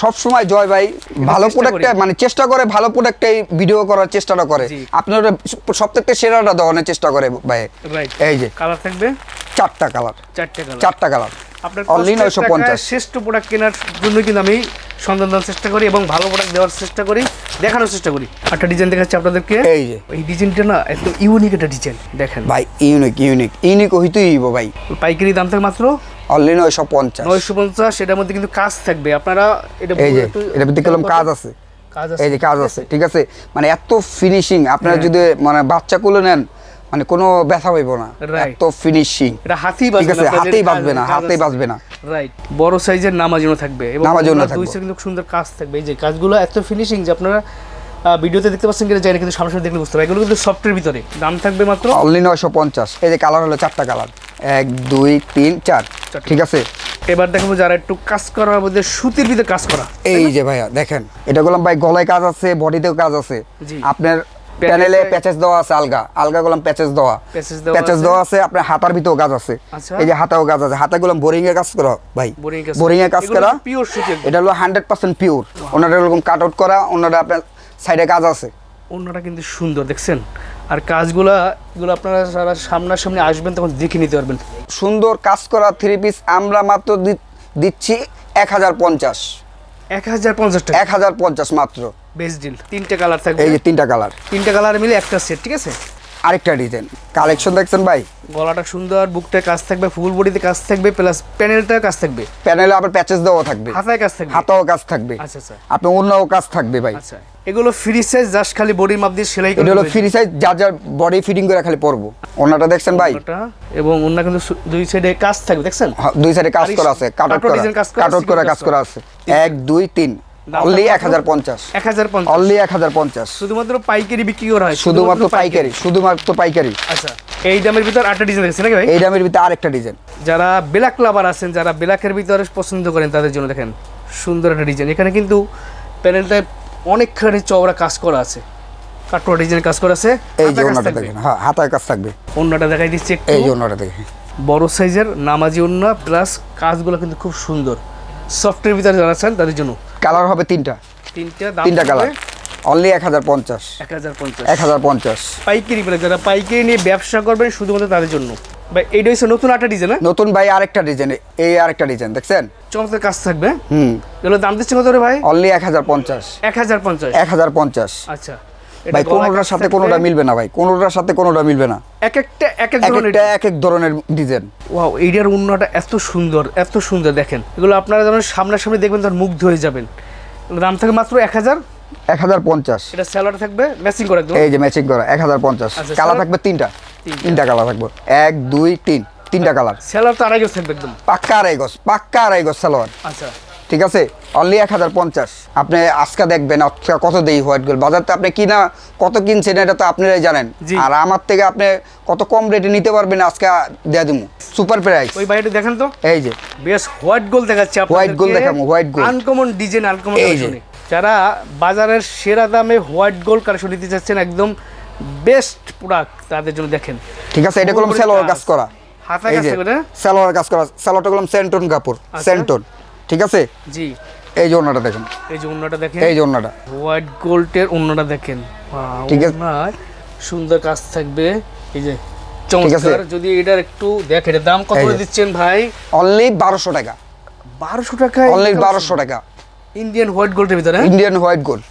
সবসময় জয় ভাই ভালো চেষ্টা প্রোডাক্টে করি। মানে চেষ্টা করে ভালো প্রোডাক্টটাই ভিডিও করার চেষ্টাটা করে। আপনারা সবথেকে সেরাটা দেওয়ানোর চেষ্টা করে ভাই। এই যে। কালার থাকবে? চারটা কালার। চারটে কালার। চারটা কালার। আপনার অনলি কষ্টের নয়শো পঞ্চাশ। শ্রেষ্ঠ প্রোডাক্ট কেনার জন্য কিন্তু আমি সন্ধান দেওয়ার চেষ্টা করি এবং ভালো প্রোডাক্ট দেওয়ার চেষ্টা করি দেখানোর চেষ্টা করি। একটা ডিজাইন দেখাচ্ছি আপনাদেরকে। এই যে। এই ডিজাইনটা না একদম ইউনিক একটা ডিজাইন দেখেন। ভাই ইউনিক ইউনিক ইউনিক হইতেই ভাই। পাইকারি দাম থাকে মাত্র? অনলি নয়শো পঞ্চাশ। নয়শো পঞ্চাশ এটার মধ্যে কিন্তু কাজ থাকবে। আপনারা এটা এই যে কাজ আছে। কাজ এই যে কাজ আছে ঠিক আছে? মানে এত ফিনিশিং আপনারা হ্যাঁ। যদি মানে বাচ্চা কুলে নেন মানে কোনো ব্যথা হইব না. এত ফিনিশিং এটা হাতেই ঠিক আছে হাতেই বাঁচবে না হাতেই বাঁচবে না। রাইট বড় সাইজের নামাজিনো থাকবে এবং নামাজিনো ওনার থাকবে। দুই কিন্তু সুন্দর কাজ থাকবে। এই যে কাজগুলো এত ফিনিশিং যে আপনারা ভিডিওতে দেখতে পাচ্ছেন কিনা জানি কিন্তু সামনে দেখলে বুঝতে পারবেন। এগুলো কিন্তু সফটের ভিতরে। দাম থাকবে মাত্র? অনলি নয়শো পঞ্চাশ। এই যে কালার হলো চারটা কালার এক দুই তিন চার। ঠিক আছে? এবার দেখাবো যারা একটু কাজ করার মধ্যে সুতির ভিতরে কাজ করা। এই যে ভাইয়া দেখেন এটা করলাম ভাই গলায় কাজ আছে বডিতেও কাজ আছে। জি। আপনার প্যানেলে- প্যাচেস দেওয়া আছে আলগা। আলগা করলাম প্যাচেস দেওয়া। প্যাচেস। দেওয়া আছে। আপনার হাতার ভিতরেও গাছ আছে। আচ্ছা। এই যে হাতাও কাজ আছে। হাতে গুলাম বোরিং এ কাজ করা ভাই। বোরিং এ কাজ করা এটা হলো হান্ড্রেড পার্সেন্ট পিওর ওনারা এরকম কাট আউট করা ওনারা আপনার সাইডে কাজ আছে। অন্যটা কিন্তু সুন্দর দেখছেন? আর কাজগুলা এগুলো আপনারা যারা সামনাসামনি আসবেন তখন দেখে নিতে পারবেন। সুন্দর কাজ করা থ্রি পিস আমরা মাত্র দিচ্ছি এক হাজার পঞ্চাশ। এক হাজার পঞ্চাশ টাকা। এক হাজার পঞ্চাশ মাত্র। Best deal. তিনটে কালার থাকবে। এই যে তিনটা কালার। তিনটে কালার মিলে একটা সেট ঠিক আছে? আরেকটা ডিজাইন কালেকশন দেখছেন ভাই? গলাটা সুন্দর বুকটায় কাজ থাকবে ফুল বডিতে কাজ থাকবে প্লাস প্যানেলটায় কাজ থাকবে। প্যানেলে আবার প্যাচেস দেওয়া থাকবে। হাতায় কাজ থাকবে। হাতাও কাজ থাকবে। আচ্ছা আচ্ছা। আপনি অন্যও কাজ থাকবে ভাই। আচ্ছা। এগুলো ফ্রি সাইজ জাস্ট খালি বডির মাপ দিয়ে সেলাই করে এটা হলো ফ্রি সাইজ যার যার বডি ফিটিং করে খালি পরবো। ওনাটা দেখছেন ভাই? এবং অন্য কিন্তু দুই সাইডে কাজ থাকবে দেখছেন? হ্যাঁ, দুই সাইডে কাজ করা আছে কাট আউট করা কাজ করা, আছে। এক দুই তিন। অনলি কত? এক হাজার পঞ্চাশ। এক হাজার পঞ্চাশ। অনলি এক হাজার পঞ্চাশ। শুধুমাত্র পাইকারি বিক্রি করা হয় শুধুমাত্র পাইকারি। শুধুমাত্র পাইকারি। আচ্ছা এই দামের ভিতর আটটা ডিজাইন দেখছেন নাকি ভাই? এই দামের ভিতরে আরেকটা ডিজাইন যারা ব্ল্যাক লাভার আছেন যারা ব্ল্যাকের ভিতরে পছন্দ করেন তাদের জন্য দেখেন সুন্দর একটা ডিজাইন এখানে কিন্তু অনেকখানি চওড়া কাজ করা আছে। কাটোয়া ডিজাইন কাজ করা আছে। এই যে ওনাটা দেখেন হ্যাঁ হাতায় কাজ থাকবে। দেখাই দিচ্ছি এই যে ওনাটা দেখেন। বড় সাইজের নামাজি ওন্না প্লাস কাজগুলো কিন্তু খুব সুন্দর। সফটের ভিতরে যারা আছেন তাদের জন্য। কালার হবে তিনটা। তিনটা তিনটা কালার। অনলি এক হাজার পঞ্চাশ। এক হাজার পঞ্চাশ। এক হাজার পঞ্চাশ। পাইকারি বলে যারা পাইকারি নিয়ে ব্যবসা করবেন শুধুমাত্র তাদের জন্য। ভাই এইটা হচ্ছে নতুন একটা ডিজাইন নতুন ভাই আরেকটা ডিজাইন এই আরেকটা ডিজাইন দেখছেন? চমৎকার কাজ থাকবে। হুম। এগুলো দাম দিচ্ছে কত রে ভাই? অনলি এক হাজার পঞ্চাশ। এক হাজার পঞ্চাশ। এক হাজার পঞ্চাশ। আচ্ছা। ভাই কোনোটার সাথে কোনোটা মিলবে না ভাই। কোনোটার সাথে কোনোটা মিলবে না। এক একটা এক এক ধরনের এক এক ধরনের ডিজাইন ওয়াও এইটার উন্নটা এত সুন্দর এত সুন্দর দেখেন। এগুলো আপনারা যখন সামনাসামনি দেখবেন তখন মুগ্ধ হয়ে যাবেন। দাম থাকে মাত্র এক হাজার। এক হাজার পঞ্চাশ। এটা স্যালাড থাকবে ম্যাচিং করে এই যে ম্যাচিং করা এক হাজার পঞ্চাশ। আচ্ছা, কালার থাকবে তিনটা। তিনটা। কালার থাকবে। এক দুই তিন। তিনটা কালার। স্যালাড তো আড়াই গজ থাকবে একদম। পাক্কা আড়াই গজ পাক্কা আড়াই গজ সালোয়ার আচ্ছা। ঠিক আছে? অনলি এক হাজার পঞ্চাশ। আপনি আজকে দেখবেন আজকে কত দেই হোয়াইট গোল্ড। বাজারতে আপনি কিনা কত কিনছেন এটা তো আপনারাই জানেন। আর আমার থেকে আপনি কত কম রেটে নিতে পারবেন আজকে দিয়ে দিব সুপার প্রাইস ওই বাইরে দেখেন তো? এই যে। বেশ হোয়াইট গোল দেখাচ্ছে White gold দেখাবো, white gold। Uncommon design uncommon এই যে। যারা বাজারের সেরা দামে হোয়াইট গোল্ড কালেকশন নিতে চাচ্ছেন একদম বেস্ট প্রোডাক্ট তাদের জন্য দেখেন। ঠিক আছে এটা করলাম পুরোপুরি সালোয়ার কাজ। করা। এই কাজ না? সালোয়ার কাজ করা। সালোয়ারটা করলাম সেন্টন কাপড় আচ্ছা। সেন্টন ঠিক আছে? জি। এই যে ওনাটা দেখেন। এই যে অন্যটা দেখেন। এই যে ওনাটা হোয়াইট গোল্ডের অন্যটা দেখেন। ঠিক আছে। সুন্দর কাজ থাকবে। এই যে। চমৎকার। যদি এটার একটু দেখ এটা দাম কত করে দিচ্ছেন ভাই? অনলি বারোশো টাকা। বারোশো টাকা অনলি বারোশো টাকা। ইন্ডিয়ান হোয়াইট গোল্ডের ভিতরে হ্যাঁ? Indian white gold.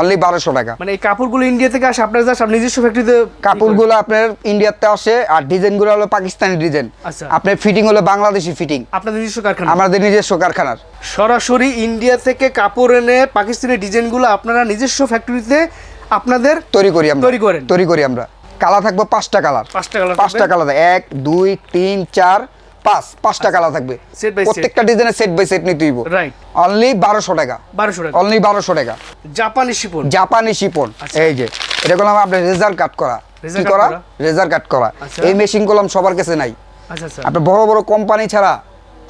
অনলি বারোশো টাকা। মানে এই কাপড়গুলো ইন্ডিয়া থেকে আসে আপনার জাস্ট নিজস্ব ফ্যাক্টরিতে কাপড়গুলো আপনার ইন্ডিয়াতে আসে আর ডিজাইনগুলো হলো পাকিস্তানি ডিজাইন আচ্ছা। আপনার ফিটিং হলো বাংলাদেশি ফিটিং আপনাদের নিজস্ব কারখানা? আমাদের নিজস্ব কারখানার। সরাসরি ইন্ডিয়া থেকে কাপড় এনে পাকিস্তানি ডিজাইনগুলো আপনারা নিজস্ব ফ্যাক্টরিতে আপনাদের তৈরি করি আমরা। তৈরি করেন। তৈরি করি আমরা। কালার থাকবে পাঁচটা কালার পাঁচটা কালার পাঁচটা কালার এক দুই তিন চার পাঁচ পাঁচটা কালার থাকবে. প্রত্যেকটা ডিজাইনের সেট বাই সেট নিতে হইব। রাইট অনলি বারোশো টাকা। বারোশো টাকা। অনলি বারোশো টাকা। জাপানি শিপন। জাপানি শিপন। আচ্ছা। এই যে এটা করলাম আপনার রেজার কাট করা। কি করা? রেজার কাট করা। আচ্ছা। এই মেশিন করলাম সবার কাছে নাই। আচ্ছা আচ্ছা। আপনার বড় বড় কোম্পানি ছাড়া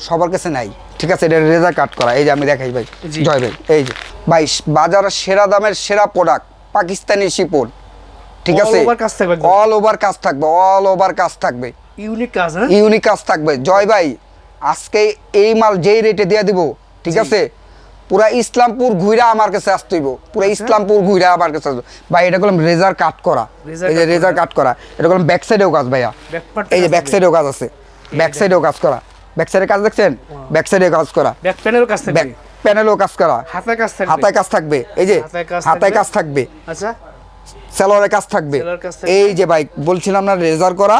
সবার কাছে নাই। ঠিক আছে এটা রেজার কাট করা। এই যে আমি দেখাই ভাই। জয় ভাই। এই যে ভাই বাজারের সেরা দামের সেরা প্রোডাক্ট পাকিস্তানি শিপন। ঠিক আছে? over কাজ থাকবে অল ওভার কাজ থাকবে অল ওভার কাজ থাকবে। ইউনিক কাজ হ্যাঁ? ইউনিক কাজ থাকবে। জয় ভাই আজকে এই মাল যেই রেটে দিয়ে দিব ঠিক আছে? পুরা ইসলামপুর ঘুইরা আমার কাছে আসতে হইব। পুরা আচ্ছা। ইসলামপুর ঘুইরা আমার কাছে আসবে ভাই এটা করলাম রেজার কাট করা। এই যে রেজার কাট করা। এটা করলাম ব্যাক সাইডেও কাজ ভাইয়া। এই যে ব্যাক সাইডেও কাজ আছে। ব্যাক সাইডেও কাজ করা। ব্যাক সাইডে কাজ দেখছেন? ব্যাক সাইডে কাজ করা। ব্যাক প্যানেল কাজ থাকবে? ব্যাক প্যানেলও কাজ করা। হাতায় কাজ থাকবে? হাতায় কাজ থাকবে। এই যে হাতায়। কাজ থাকবে। আচ্ছা। সেলোয়ারের কাজ থাকবে। এই যে ভাই বলছিলাম না লেজার করা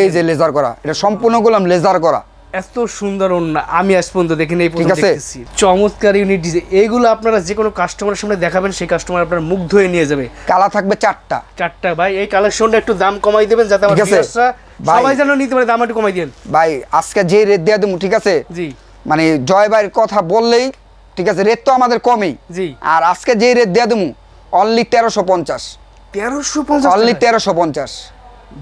এই যে লেজার করা এটা সম্পূর্ণ করলাম লেজার করা। এত সুন্দর আমি আজ পর্যন্ত দেখিনি এই পর্যন্ত আছে? দেখতেছি। চমৎকার ইউনিট ডিজাইন এইগুলো আপনারা যে কোনো কাস্টমারের সামনে দেখাবেন সেই কাস্টমার আপনার মুগ্ধ হয়ে নিয়ে যাবে। কালা থাকবে চারটা। চারটা ভাই এই কালেকশনটা একটু দাম কমাই দেবেন যাতে আমার। সবাই যেন নিতে পারে দাম একটু কমাই দেন ভাই আজকে যে রেট দেওয়া দেবো ঠিক আছে? জি। মানে জয় ভাইয়ের কথা বললেই ঠিক আছে রেট তো আমাদের কমেই। জি। আর আজকে যে রেট দেওয়া দেবো অনলি তেরোশো পঞ্চাশ। তেরোশো পঞ্চাশ অনলি তেরোশো পঞ্চাশ।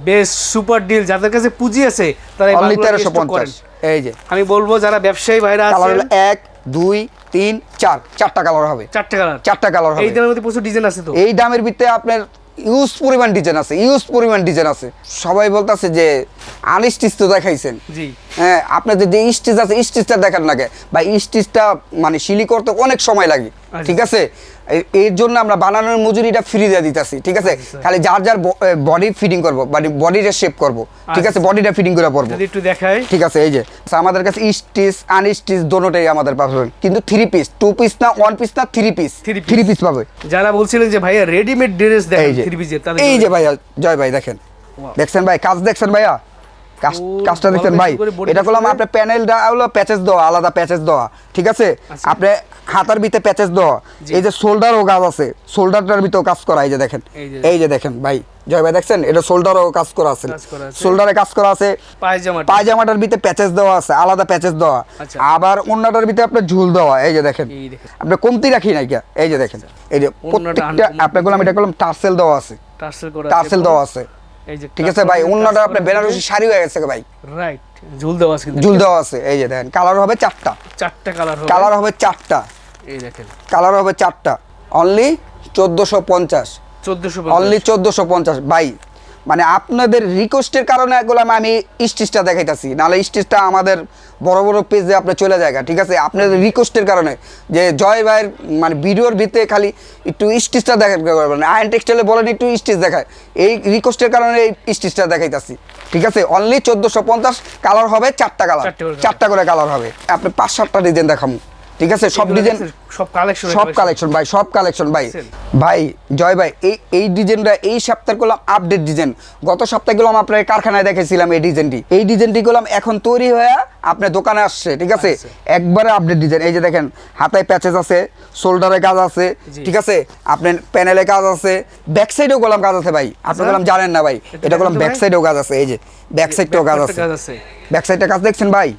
বেশ সুপার ডিল যাদের কাছে পুঁজি আছে তারা অনলি তেরোশো পঞ্চাশ। এই যে। আমি বলব যারা ব্যবসায়ী ভাইরা কালার এক দুই তিন চার। চারটা কালার হবে। চারটে কালার চারটা কালার হবে। এই দামের মধ্যে প্রচুর ডিজাইন আছে তো। এই দামের ভিতরে আপনার ইউজ পরিমাণ ডিজাইন আছে ইউজ পরিমাণ ডিজাইন আছে। সবাই বলতেছে যে আনস্টিচ তো দেখাইছেন। জি। হ্যাঁ আপনাদের যে স্টিচ আছে স্টিচটা দেখার লাগে। বা স্টিচটা মানে শিলি করতে অনেক সময় লাগে। আচ্ছা। ঠিক আছে? এর জন্য আমরা বানানোর মজুরিটা ফ্রি দিয়ে দিতেছি ঠিক আছে? আচ্ছা। খালি যার যার বডি ফিটিং করব মানে বডিটা শেপ করব ঠিক আছে? বডিটা ফিটিং করে পড়ব যদি একটু দেখাই। ঠিক আছে এই যে। আচ্ছা, আমাদের কাছে স্টিচ আনস্টিচ দোনোটাই আমাদের পাবেন কিন্তু থ্রি পিস টু পিস না ওয়ান পিস না থ্রি পিস থ্রি পিস পাবে। যারা বলছিলেন যে ভাইয়া রেডিমেড ড্রেস দেখেন থ্রি তাদের এই যে ভাইয়া জয় ভাই দেখেন. দেখছেন ভাই? কাজ দেখছেন ভাইয়া? কাজটা দেখছেন ভাই এটা করলাম। আপনার প্যানেলটা হলো প্যাচেস দেওয়া আলাদা প্যাচেস দেওয়া ঠিক আছে? আচ্ছা। আপনি হাতার ভিতরে প্যাচেস দেওয়া। এই যে শোল্ডারও কাজ আছে শোল্ডারটার ভিতরেও কাজ করা এই যে দেখেন। এই যে- দেখেন। ভাই জয় ভাই দেখছেন? এটা শোল্ডারও কাজ করা আছে। কাজ করা আছে। শোল্ডারে কাজ করা আছে। পায়জামা পায়জামাটার ভিতরে প্যাচেস দেওয়া আছে আলাদা প্যাচেস দেওয়া। আচ্ছা। আবার অন্যটার ভিতরে আপনার ঝুল দেওয়া এই যে দেখেন। আপনি কমতি রাখি নাই এই যে দেখেন। এই যে প্রত্যেকটা uncommon আপনি করলাম এটা করলাম টার্সেল দেওয়া আছে। টার্সেল করা টার্সেল দেওয়া আছে। ঠিক আছে ভাই অন্যটা আপনার বেনারসি শাড়ি হয়ে গেছে ভাই। রাইট ঝুল দেওয়া আছে ঝুল দেওয়া আছে এই যে দেখেন কালার হবে চারটা। চারটা কালার হবে। কালার হবে চারটা। এই দেখেন। কালার হবে চারটা। অনলি চোদ্দোশো পঞ্চাশ। 1450 অনলি চোদ্দোশো পঞ্চাশ। ভাই মানে আপনাদের রিকোয়েস্টের কারণে এগুলো আমি স্টিচটা দেখাইতেছি। নাহলে স্টিচটা আমাদের বড় বড় পেজে আপনি চলে যায় ঠিক আছে? আপনাদের রিকোয়েস্টের কারণে। যে জয় ভাইয়ের মানে ভিডিওর ভিতরে খালি একটু স্টিচটা দেখাতে পারবেন আয়ন টেক্সটাইলে বলেন একটু স্টিচ দেখায়। এই রিকোয়েস্টের কারণে এই স্টিচটা দেখাইতেছি। ঠিক আছে? অনলি চোদ্দোশো পঞ্চাশ কালার হবে চারটা কালার চারটে করে। colour। চারটা করে কালার হবে। আপনি পাঁচ সাতটা ডিজাইন দেখাবো ঠিক আছে? সব ডিজাইন সব কালেকশন সব কালেকশন ভাই সব কালেকশন ভাই। ভাই জয় ভাই এই এই ডিজাইনটা এই সপ্তাহে করলাম আপডেট ডিজাইন। গত সপ্তাহে গেলাম আপনার কারখানায় দেখেছিলাম এই ডিজাইনটি। এই ডিজাইনটি করলাম এখন তৈরি হয়ে আপনার দোকানে আসছে ঠিক আছে। একবারে আপডেট ডিজাইন। এই যে দেখেন হাতায় প্যাচেস আছে শোল্ডারে কাজ আছে ঠিক আছে? আপনার প্যানেলে কাজ আছে ব্যাক সাইডেও গোলাম কাজ আছে ভাই। আপনি আচ্ছা। গোলাম জানেন না ভাই এটা গোলাম ব্যাক সাইডেও কাজ আছে এই যে ব্যাক সাইডটাও কাজ আছে। ব্যাক সাইডটা কাজ দেখছেন ভাই?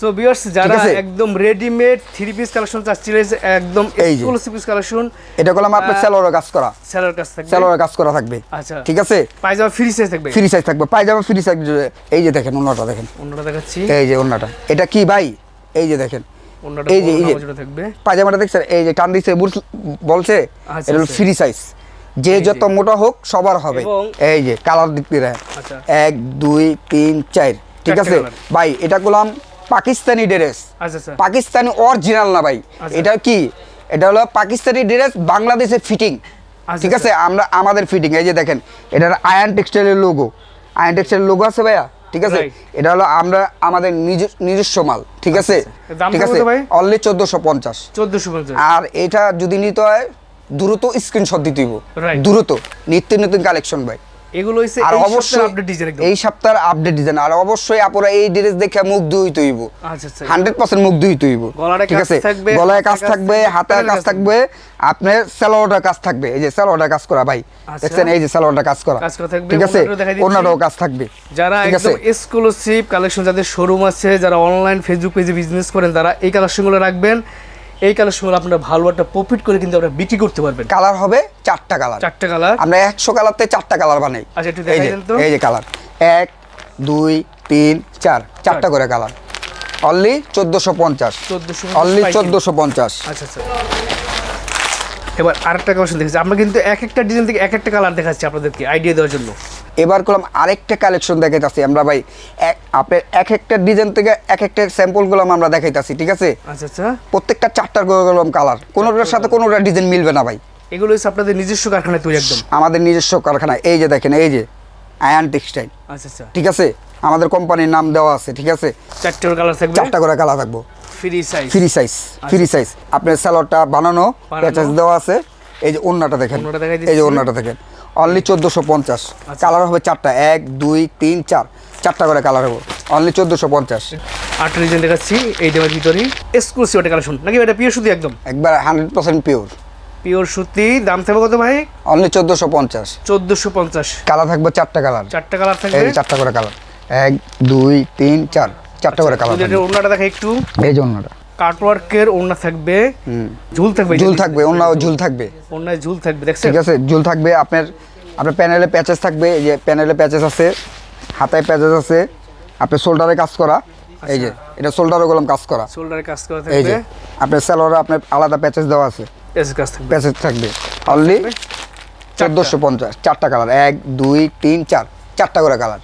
সো ভিউয়ার্স যারা একদম রেডিমেড থ্রি পিস কালেকশন চাচ্ছিলেন একদম এই যে। এক্সক্লুসিভ পিস কালেকশন এটা করলাম আপনার আহ, স্যালোয়ারের কাজ করা। সেলার কাছ থেকে স্যালোয়ারের কাজ করা থাকবে। আচ্ছা। ঠিক আছে? পায়জামা ফ্রি সাইজ থাকবে। ফ্রি সাইজ থাকবে। পায়জামা ফ্রি সাইজ এই যে দেখেন অন্যটা দেখেন। অন্যটা দেখাচ্ছি। এই যে অন্যটা। এটা কি ভাই? এই যে দেখেন। এই যে এই যে। থাকবে। পায়জামাটা দেখছেন? এই যে টান বুঝ- বলছে আচ্ছা, এটা হলো আচ্ছা। ফ্রি সাইজ যে যত মোটা হোক সবার হবে। এই যে কালার দিক দিয়ে আচ্ছা। এক দুই তিন চার। ঠিক আছে? ভাই এটা করলাম পাকিস্তানি ড্রেস। আচ্ছা আচ্ছা। পাকিস্তানি অরিজিনাল না ভাই। আচ্ছা। এটা কি? এটা হলো পাকিস্তানি ড্রেস বাংলাদেশের ফিটিং ঠিক আছে? আমরা আমাদের ফিটিং এই যে দেখেন এটা আয়ন টেক্সটাইলের লোগো আয়ন টেক্সটাইলের লোগো আছে ভাইয়া? ঠিক আছে? এটা হলো আমরা আমাদের নিজস্ব মাল। ঠিক আছে। ঠিক আছে? অনলি চোদ্দোশো পঞ্চাশ। আর এটা যদি নিতে হয় দ্রুত স্ক্রিনশট দিতে দ্রুত। নিত্য নতুন কালেকশন ভাই। এগুলো হচ্ছে আর অবশ্যই আপডেট ডিজাইন একদম। এই সপ্তাহের আপডেট ডিজাইন আর অবশ্যই আপনারা এই ড্রেস দেখে মুখ দুই তৈব আচ্ছা আচ্ছা হান্ড্রেড পার্সেন্ট মুখ দুই তৈব ঠিক আছে? থাকবে, গলায় কাজ থাকবে হাতে কাজ থাকবে। আপনার কাজ থাকবে। এই যে কাজ করা ভাই। আচ্ছা। দেখছেন? এই যে কাজ করা। কাজ করা থাকবে, ঠিক আছে? ওনাটাও কাজ থাকবে। যারা একদম এক্সক্লুসিভ কালেকশন যাদের শোরুম আছে যারা অনলাইন ফেসবুক পেজে বিজনেস করেন তারা এই কালেকশনগুলো রাখবেন। এই কালার কালেকশনগুলো আপনারা ভালো একটা প্রফিট করে কিন্তু আপনারা বিক্রি করতে পারবেন। কালার হবে চারটা কালার। চারটা কালার। আমরা একশো কালারতে চারটা কালার বানাই। আচ্ছা, একটু দেখাই দেন তো। এই যে কালার। এক দুই তিন চার। চারটা করে কালার। অনলি চোদ্দোশো পঞ্চাশ। চোদ্দশো অনলি চোদ্দোশো পঞ্চাশ। আচ্ছা আচ্ছা। এবার আরেকটা কালেকশন দেখেছি। আমরা কিন্তু এক একটা ডিজাইন থেকে এক একটা কালার দেখাচ্ছি আপনাদেরকে আইডিয়া দেওয়ার জন্য। এবার করলাম আরেকটা কালেকশন দেখাইতাছি আমরা ভাই। এক আপনার এক একটা ডিজাইন থেকে এক একটা স্যাম্পল গুলাম আমরা দেখাইতাছি ঠিক আছে? আচ্ছা আচ্ছা। প্রত্যেকটা চারটার করে গেলাম কালার কোনোটার সাথে কোনোটা ডিজাইন মিলবে না ভাই। এগুলো হচ্ছে আপনাদের নিজস্ব কারখানায় তৈরি একদম। আমাদের নিজস্ব কারখানা এই যে দেখেন এই যে আয়ান টেক্সটাইল আচ্ছা আচ্ছা। ঠিক আছে? আমাদের কোম্পানির নাম দেওয়া আছে ঠিক আছে? চারটে কালার থাকবে। চারটা করে কালার থাকব। Free size. Free size free size. আপনার স্যালোডটা বানানো। প্যাচেস দেওয়া আছে। এই যে ওন্নাটা দেখেন। এই যে। ওন্নাটা দেখেন। অনলি চোদ্দোশো পঞ্চাশ। আচ্ছা। কালার হবে চারটা। এক দুই তিন চার। চারটা করে কালার হবে। অনলি চোদ্দোশো পঞ্চাশ। আটটা ডিজাইন দেখাচ্ছি। এই ডেমের ভিতরে এক্সক্লুসিভ একটা কালেকশন নাকি এটা পিওর সুতি একদম? একবার হান্ড্রেড পার্সেন্ট পিওর পিওর সুতি দাম থাকবে কত ভাই? অনলি চোদ্দোশো পঞ্চাশ। চোদ্দোশো পঞ্চাশ। কালার থাকবে চারটা কালার চারটা কালার থাকবে? চারটা করে কালার এক দুই তিন চার। চারটা করে কালার যদি এটা ওড়নাটা দেখে একটু। এই যে অন্যটা কাটওয়ার্কের ওড়না থাকবে। ঝুল থাকবে ঝুল থাকবে অন্য ঝুল থাকবে। ওড়নায় ঝুল থাকবে দেখছেন? ঠিক আছে ঝুল থাকবে আপনার আপনার প্যানেলে প্যাচেস থাকবে এই যে প্যানেলে প্যাচেস আছে হাতায় প্যাচেস আছে আপনার শোল্ডারে কাজ করা এই যে এটা শোল্ডারে গেলাম কাজ করা। শোল্ডারে কাজ করা এই যে আপনার স্যালোয়ারে আপনার আলাদা প্যাচেস দেওয়া আছে। এস কাজ থাকবে। প্যাচেস থাকবে। অনলি চোদ্দোশো পঞ্চাশ চারটা কালার এক দুই তিন চার। চারটা করে কালার